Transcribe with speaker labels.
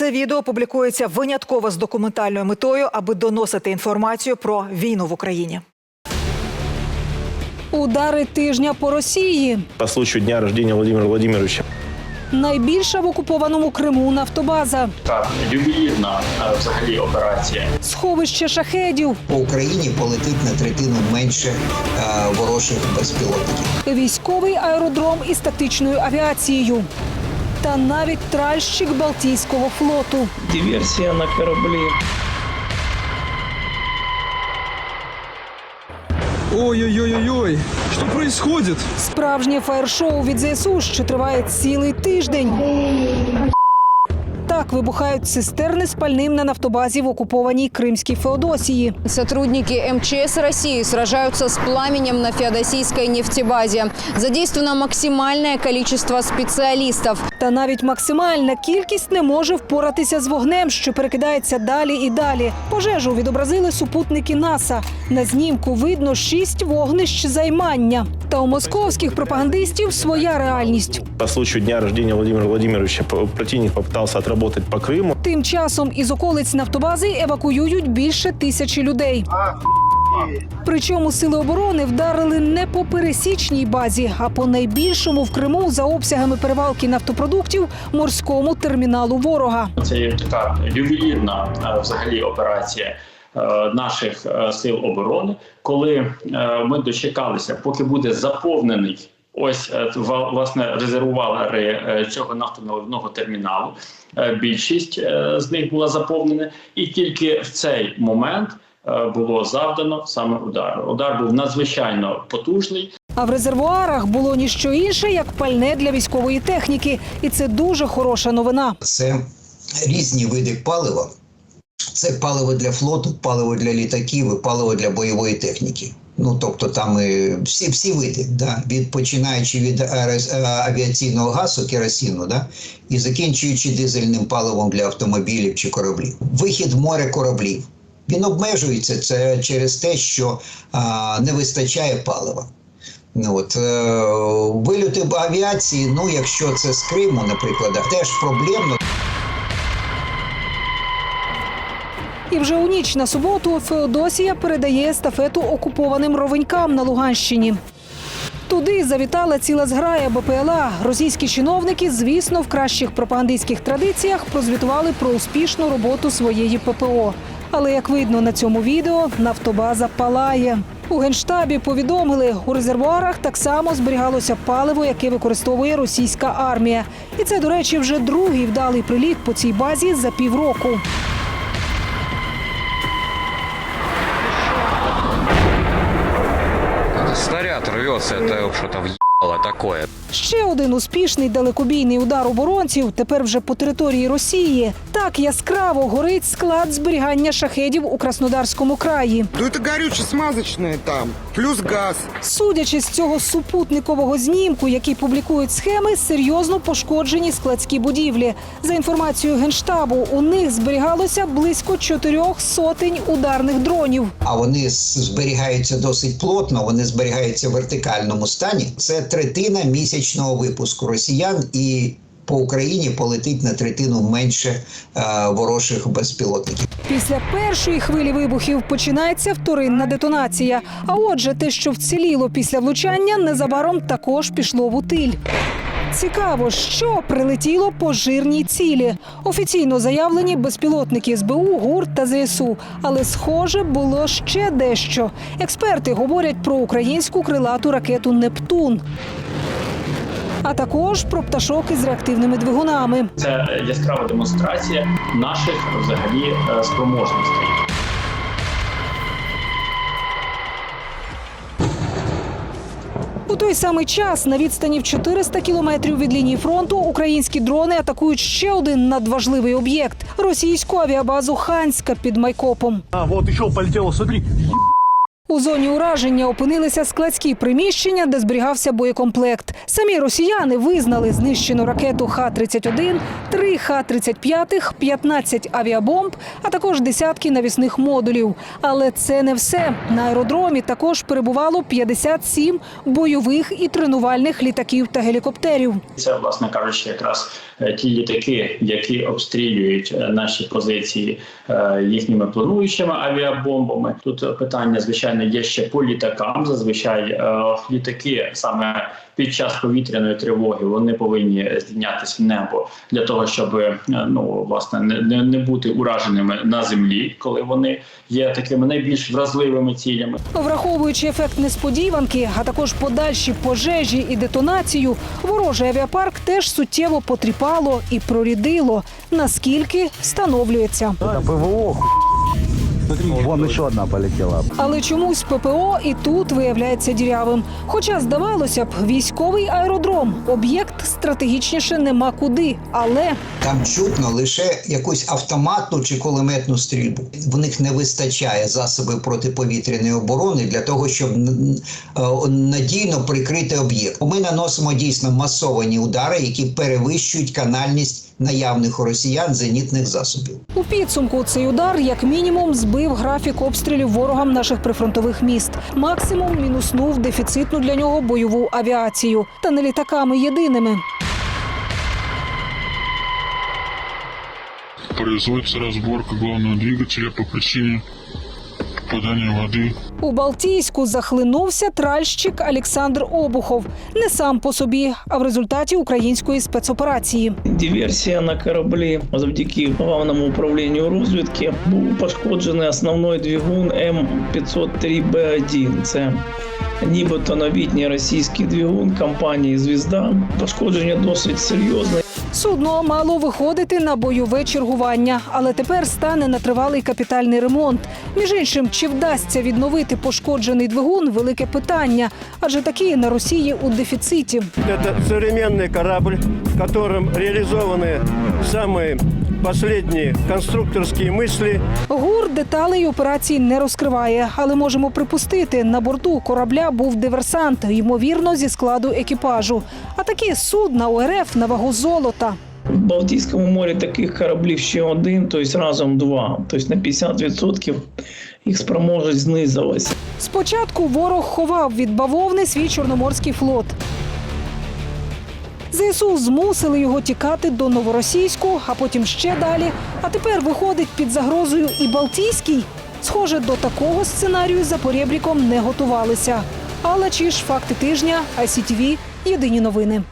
Speaker 1: Це відео публікується винятково з документальною метою, аби доносити інформацію про війну в Україні.
Speaker 2: Удари тижня по Росії.
Speaker 3: по случаю дня рождения Владимира Владимировича.
Speaker 2: Найбільша в окупованому Криму нафтобаза,
Speaker 4: Так, ювелірна е, взагалі операція.
Speaker 2: сховище шахедів,
Speaker 5: по Україні полетить на третину менше е, ворожих безпілотників.
Speaker 2: військовий аеродром із тактичною авіацією. Та навіть тральщик Балтійського флоту.
Speaker 4: Диверсія на кораблі.
Speaker 6: Ой-ой-ой-ой, що происходит?
Speaker 2: Справжнє фаєр-шоу від ЗСУ, що триває цілий тиждень. Так вибухають цистерни з пальним на нафтобазі в окупованій Кримській Феодосії.
Speaker 7: Сотрудники МЧС России сражаются с пламенем на феодосийской нефтебазе. Задействовано максимальное количество специалистов.
Speaker 2: Та навіть максимальна кількість не може впоратися з вогнем, що перекидається далі і далі. Пожежу відобразили супутники НАСА. На знімку видно шість вогнищ займання. Та у московських пропагандистів своя реальність.
Speaker 3: По случаю дня рождения Владимира Владимировича противник попытался отработать по Крыму.
Speaker 2: Тим часом із околиць нафтобази евакуюють більше тисячі людей. Причому сили оборони вдарили не по пересічній базі, а по найбільшому в Криму за обсягами перевалки нафтопродуктів морському терміналу ворога.
Speaker 4: Це є така ювелірна е, взагалі операція е, наших е, сил оборони, коли ми дочекалися, поки буде заповнений. Ось е, власне резервуари е, цього нафтоналивного терміналу. Е, Більшість з них була заповнена, і тільки в цей момент було завдано саме удар. Удар був надзвичайно потужний.
Speaker 2: А в резервуарах було ніщо інше, як пальне для військової техніки, і це дуже хороша новина.
Speaker 5: Це різні види палива. Це паливо для флоту, паливо для літаків і паливо для бойової техніки. Ну тобто там і всі, всі види, да? від починаючи від е, авіаційного газу, керосину, да? і закінчуючи дизельним паливом для автомобілів чи кораблів. Вихід в море кораблів. Він обмежується це через те, що а, не вистачає палива. Ну, от, е, вильоти авіації, ну якщо це з Криму, наприклад, теж проблемно.
Speaker 2: І вже у ніч на суботу Феодосія передає естафету окупованим ровенькам на Луганщині. Туди завітала ціла зграя БПЛА. Російські чиновники, звісно, в кращих пропагандистських традиціях прозвітували про успішну роботу своєї ППО. Але як видно на цьому відео, нафтобаза палає. У генштабі повідомили, у резервуарах так само зберігалося паливо, яке використовує російська армія. І це, до речі, вже другий вдалий приліт по цій базі за півроку.
Speaker 8: Снаряд это что-то такое.
Speaker 2: Ще один успішний далекобійний удар оборонців тепер вже по території Росії. Так яскраво горить склад зберігання шахедів у Краснодарському краї.
Speaker 6: Да это горюче-смазочное там, плюс газ.
Speaker 2: Судячи з цього супутникового знімку, який публікують схеми, серйозно пошкоджені складські будівлі. За інформацією генштабу, у них зберігалося близько чотирьох сотень ударних дронів.
Speaker 5: а вони зберігаються досить плотно, вони зберігаються в вертикальному стані. Це третина місячного випуску росіян і. По Україні полетить на третину менше е, ворожих безпілотників.
Speaker 2: Після першої хвилі вибухів починається вторинна детонація. А отже, те, що вціліло після влучання, незабаром також пішло в утиль. Цікаво, що прилетіло по жирній цілі. Офіційно заявлені безпілотники СБУ, ГУР та ЗСУ. Але схоже було ще дещо. Експерти говорять про українську крилату ракету Нептун. А також про пташок із реактивними двигунами.
Speaker 4: Це яскрава демонстрація наших взагалі е, спроможностей.
Speaker 2: У той самий час на відстані в 400 кілометрів від лінії фронту українські дрони атакують ще один надважливий об'єкт російську авіабазу Ханська під Майкопом.
Speaker 9: А, вот ще полетіло, смотри.
Speaker 2: У зоні ураження опинилися складські приміщення, де зберігався боєкомплект. Самі росіяни визнали знищену ракету Х-31, три Х-35, 15 авіабомб, а також десятки навісних модулів. Але це не все. На аеродромі також перебувало 57 бойових і тренувальних літаків та гелікоптерів.
Speaker 4: Це, власне кажучи, якраз е, ті літаки, які обстрілюють е, наші позиції е, їхніми плануючими авіабомбами. Тут питання, звичайно, є ще по літакам. Зазвичай е, літаки саме під час повітряної тривоги вони повинні здійнятися в небо для того, щоб е, ну власне не, не, бути ураженими на землі, коли вони є такими найбільш вразливими цілями.
Speaker 2: Враховуючи ефект несподіванки, а також подальші пожежі і детонацію, ворожий авіапарк теж суттєво потріпало і прорідило. Наскільки встановлюється.
Speaker 9: Это ПВО. Вон еще одна полетела.
Speaker 2: Але чомусь ППО і тут виявляється дірявим. Хоча, здавалося б, військовий аеродром об'єкт стратегічніше нема куди. Але
Speaker 5: Там чутно лише якусь автоматну чи кулеметну стрільбу. В них не вистачає засобів протиповітряної оборони для того, щоб е, надійно прикрити об'єкт. Ми наносимо дійсно масовані удари, які перевищують канальність наявних у росіян зенітних засобів.
Speaker 2: у підсумку цей удар як мінімум збив графік обстрілів ворогам наших прифронтових міст. Максимум мінуснув дефіцитну для нього бойову авіацію. Та не літаками єдиними.
Speaker 10: Производится разборка главного двигателя по причине попадания воды
Speaker 2: У Балтійську захлинувся тральщик Олександр Обухов. Не сам по собі, а в результаті української спецоперації.
Speaker 11: Диверсія на кораблі завдяки главному управлінню розвідки був пошкоджений основний двигун М503Б1. Це нібито новітній російський двигун компанії Звізда. Пошкодження досить серйозне.
Speaker 2: Судно мало виходити на бойове чергування, але тепер стане на тривалий капітальний ремонт. Між іншим, чи вдасться відновити пошкоджений двигун велике питання, адже такі на Росії у дефіциті.
Speaker 9: Это современный корабль, в котором реализованы самые последние конструкторские мысли.
Speaker 2: ГУР деталей операції не розкриває, але можемо припустити, на борту корабля був диверсант, ймовірно, зі складу екіпажу. А такі судна у РФ на вагу золота.
Speaker 11: В Балтійському морі таких кораблів ще один, тобто разом два. Тобто на 50% їх спроможність знизилася.
Speaker 2: Спочатку ворог ховав від бавовни свій чорноморський флот. ЗСУ змусили його тікати до новоросійську, а потім ще далі. А тепер виходить під загрозою і Балтійський. Схоже, до такого сценарію за порєбріком не готувалися. Алла Чіш, факти тижня, ICTV, єдині новини.